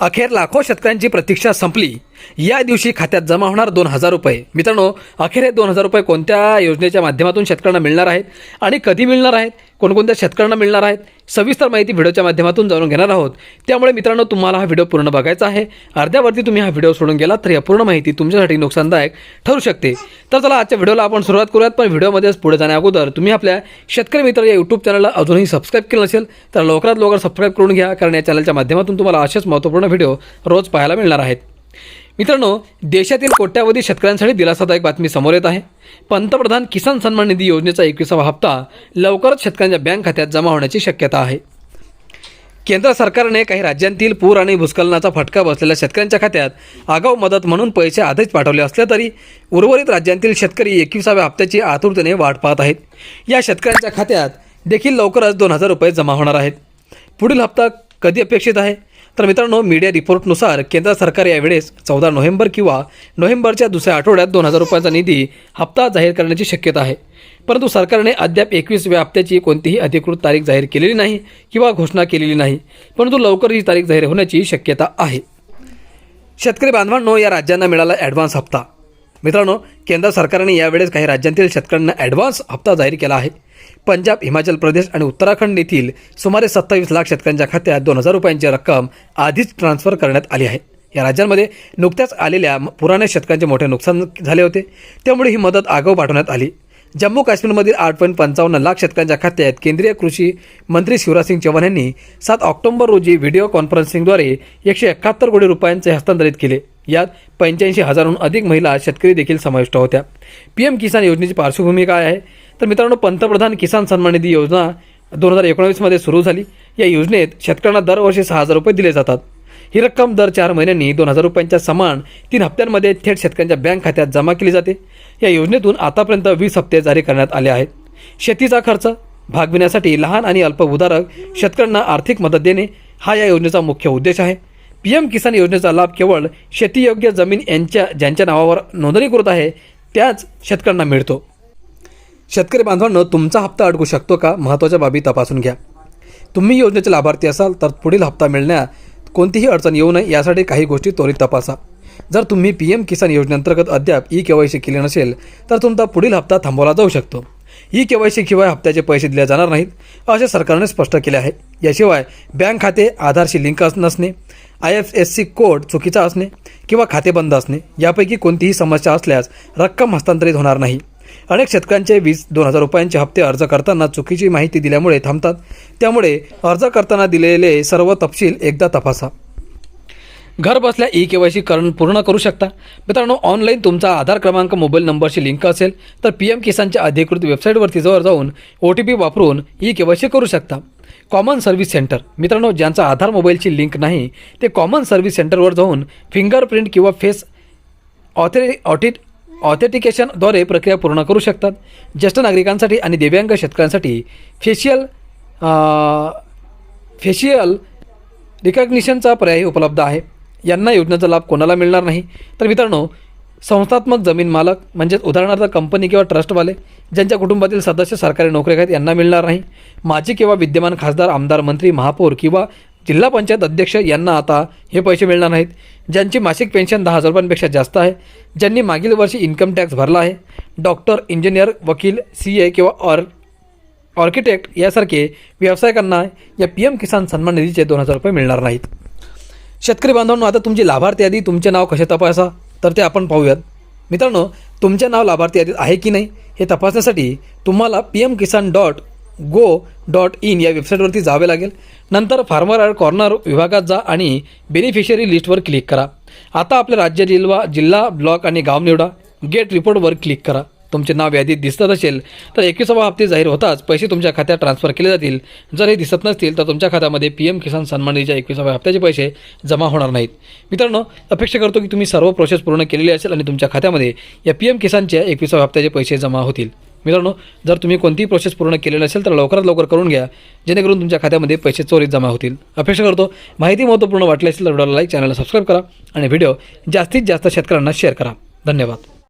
अखेर लाखो शेतकऱ्यांची प्रतीक्षा संपली. या दिवशी खात्यात जमा होणार दोन हजार रुपये. मित्रांनो अखेर हे दोन हजार रुपये कोणत्या योजनेच्या माध्यमातून शेतकऱ्यांना मिळणार आहेत आणि कधी मिळणार आहेत कोणकोणत्या शेतकऱ्यांना मिळणार आहेत सविस्तर माहिती व्हिडिओच्या माध्यमातून जाणून घेणार आहोत. त्यामुळे मित्रांनो तुम्हाला हा व्हिडिओ पूर्ण बघायचा आहे. अर्ध्यावरती तुम्ही हा व्हिडिओ सोडून गेला तर या पूर्ण माहिती तुमच्यासाठी नुकसानदायक ठरू शकते. तर चला आजच्या व्हिडिओला आपण सुरुवात करूयात पण व्हिडिओमध्येच पुढे जाण्या अगोदर तुम्ही आपल्या शेतकरी मित्र या यूट्यूब चॅनलला अजूनही सबस्क्राईब केलं नसेल तर लवकरात लवकर सबस्क्राईब करून घ्या कारण या चॅनलच्या माध्यमातून तुम्हाला असेच महत्त्वपूर्ण व्हिडिओ रोज पाहायला मिळणार आहेत. मित्रांनो देशातील कोट्यावधी शेतकऱ्यांसाठी दिलासादायक बातमी समोर येत आहे. पंतप्रधान किसान सन्मान निधी योजनेचा एकविसावा हप्ता लवकरच शेतकऱ्यांच्या बँक खात्यात जमा होण्याची शक्यता आहे. केंद्र सरकारने काही राज्यांतील पूर आणि भूस्खलनाचा फटका बसलेल्या शेतकऱ्यांच्या खात्यात आगाऊ मदत म्हणून पैसे आधीच पाठवले असले तरी उर्वरित राज्यांतील शेतकरी एकविसाव्या हप्त्याची आतुरतेने वाट पाहत आहेत. या शेतकऱ्यांच्या खात्यात देखील लवकरच दोन हजार रुपये जमा होणार आहेत. पुढील हप्ता कधी अपेक्षित आहे? तर मित्रांनो मीडिया रिपोर्टनुसार केंद्र सरकार यावेळेस चौदा नोव्हेंबर किंवा नोव्हेंबरच्या दुसऱ्या आठवड्यात दोन हजार रुपयांचा निधी हप्ता जाहीर करण्याची शक्यता आहे. परंतु सरकारने अद्याप एकवीसव्या हप्त्याची कोणतीही अधिकृत तारीख जाहीर केलेली नाही किंवा घोषणा केलेली नाही. परंतु लवकर ही तारीख जाहीर होण्याची शक्यता आहे. शेतकरी बांधवांनो या राज्यांना मिळाला ॲडव्हान्स हप्ता. मित्रांनो केंद्र सरकारने यावेळेस काही राज्यांतील शेतकऱ्यांना ॲडव्हान्स हप्ता जाहीर केला आहे. पंजाब हिमाचल प्रदेश आणि उत्तराखंड येथील सुमारे सत्तावीस लाख शेतकऱ्यांच्या खात्यात दोन हजार रुपयांची रक्कम आधीच ट्रान्स्फर करण्यात आली आहे. या राज्यांमध्ये नुकत्याच आलेल्या पुराण्या पुराने शेतकऱ्यांचे मोठे नुकसान झाले होते. त्यामुळे ही मदत आगाऊ पाठवण्यात आली. जम्मू काश्मीरमधील आठ पॉईंट पंचावन्न लाख शेतकऱ्यांच्या खात्यात केंद्रीय कृषी मंत्री शिवराज सिंग चौहान यांनी सात ऑक्टोबर रोजी व्हिडिओ कॉन्फरन्सिंगद्वारे एकशे एकाहत्तर कोटी रुपयांचे हस्तांतरित केले. यात पंच्याऐंशी हजारहून अधिक महिला शेतकरी देखील समाविष्ट होत्या. पी एम किसान योजनेची पार्श्वभूमी काय आहे? तर मित्रांनो पंतप्रधान किसान सन्मान निधी योजना दोन हजार एकोणावीसमध्ये सुरू झाली. या योजनेत शेतकऱ्यांना दरवर्षी सहा हजार रुपये दिले जातात. ही रक्कम दर चार महिन्यांनी दोन हजार रुपयांच्या समान तीन हप्त्यांमध्ये थेट शेतकऱ्यांच्या बँक खात्यात जमा केली जाते. या योजनेतून आतापर्यंत वीस हप्ते जारी करण्यात आले आहेत. शेतीचा खर्च भागविण्यासाठी लहान आणि अल्पभूधारक शेतकऱ्यांना आर्थिक मदत देणे हा या योजनेचा मुख्य उद्देश आहे. पी एम किसान योजनेचा लाभ केवळ शेतीयोग्य जमीन यांच्या ज्यांच्या नावावर नोंदणीकृत आहे त्याच शेतकऱ्यांना मिळतो. शेतकरी बांधवांनो तुमचा हप्ता अडकू शकतो का? महत्त्वाच्या बाबी तपासून घ्या. तुम्ही योजनेचे लाभार्थी असाल तर पुढील हप्ता मिळण्यात कोणतीही अडचण येऊ नये यासाठी काही गोष्टी त्वरित तपासा. जर तुम्ही पी एम किसान योजनेअंतर्गत अद्याप ई के वाय सी केली नसेल तर तुमचा पुढील हप्ता थांबवला जाऊ शकतो. ई के वाय सी शिवाय हप्त्याचे पैसे दिले जाणार नाहीत असे सरकारने स्पष्ट केले आहे. याशिवाय बँक खाते आधारशी लिंक अस नसणे I F S C code चुकीचा असणे किंवा खाते बंद असणे यापैकी कोणतीही समस्या असल्यास रक्कम हस्तांतरित होणार नाही. अनेक शेतकऱ्यांचे वीस दोन हजार रुपयांचे हप्ते अर्ज करताना चुकीची माहिती दिल्यामुळे थांबतात. त्यामुळे अर्ज करताना दिलेले सर्व तपशील एकदा तपासा. घर बसल्या ई के वाय सी करण पूर्ण करू शकता. मित्रांनो ऑनलाईन तुमचा आधार क्रमांक मोबाईल नंबरशी लिंक असेल तर पी एम किसानच्या अधिकृत वेबसाईटवरती जवळ जाऊन ओ टी पी वापरून ई के वाय सी करू शकता. कॉमन सर्व्हिस सेंटर मित्रांनो ज्यांचा आधार मोबाईलची लिंक नाही ते कॉमन सर्व्हिस सेंटरवर जाऊन फिंगरप्रिंट किंवा फेस ऑथे ऑटिट ऑथेंटिकेशनद्वारे प्रक्रिया पूर्ण करू शकतात. ज्येष्ठ नागरिकांसाठी आणि दिव्यांग शेतकऱ्यांसाठी फेशियल फेशियल रिकॉग्निशनचा पर्याय उपलब्ध आहे. यांना योजनेचा लाभ कोणाला मिळणार नाही? तर मित्रांनो संस्थात्मक जमीन मालक म्हणजेच उदाहरणार्थ कंपनी किंवा ट्रस्टवाले ज्यांच्या कुटुंबातील सदस्य सरकारी नोकरी आहेत यांना मिळणार नाही. माजी किंवा विद्यमान खासदार आमदार मंत्री महापौर किंवा जिल्हा पंचायत अध्यक्ष यांना आता हे पैसे मिळणार नाहीत. ज्यांची मासिक पेन्शन दहा हजार रुपयांपेक्षा जास्त आहे ज्यांनी मागील वर्षी इन्कम टॅक्स भरला आहे डॉक्टर इंजिनियर वकील सी ए किंवा ऑर ऑर्किटेक्ट यासारखे व्यावसायिकांना या पी एम किसान सन्मान निधीचे दोन हजार रुपये मिळणार नाहीत. शेतकरी बांधवांनो आता तुमची लाभार्थी यादी तुमचे नाव कसे तपासा? तर ते आपण पाहूयात. मित्रांनो तुमचे नाव लाभार्थी यादीत आहे की नाही हे तपासण्यासाठी तुम्हाला P M Kisan dot gov dot in या वेबसाईटवरती जावे लागेल. नंतर फार्मर अँड कॉर्नर विभागात जा आणि बेनिफिशियरी लिस्टवर क्लिक करा. आता आपल्या राज्य जिल्हा जिल्हा ब्लॉक आणि गाव निवडा. गेट रिपोर्टवर क्लिक करा. तुमचे नाव यादीत दिसत असेल तर एकविसावा हप्ते जाहीर होताच पैसे तुमच्या खात्यात ट्रान्सफर केले जातील. जर हे दिसत नसतील तर तुमच्या खात्यामध्ये पी एम किसान सन्मान निधीच्या एकविसाव्या हप्त्याचे पैसे जमा होणार नाहीत. मित्रांनो अपेक्षा करतो की तुम्ही सर्व प्रोसेस पूर्ण केलेली असेल आणि तुमच्या खात्यामध्ये या पी एम किसानच्या एकविसाव्या हप्त्याचे पैसे जमा होतील. मित्रांनो जर तुम्ही कोणतीही प्रोसेस पूर्ण केलेली असेल तर लवकरात लवकर करून घ्या. जेणेकरून तुमच्या खात्यामध्ये पैसे चोरीत जमा होतील. अपेक्षा करतो माहिती महत्त्वपूर्ण वाटली असेल तर व्हिडिओला लाईक चॅनलला सबस्क्राईब करा आणि व्हिडिओ जास्तीत जास्त शेतकऱ्यांना शेअर करा. धन्यवाद.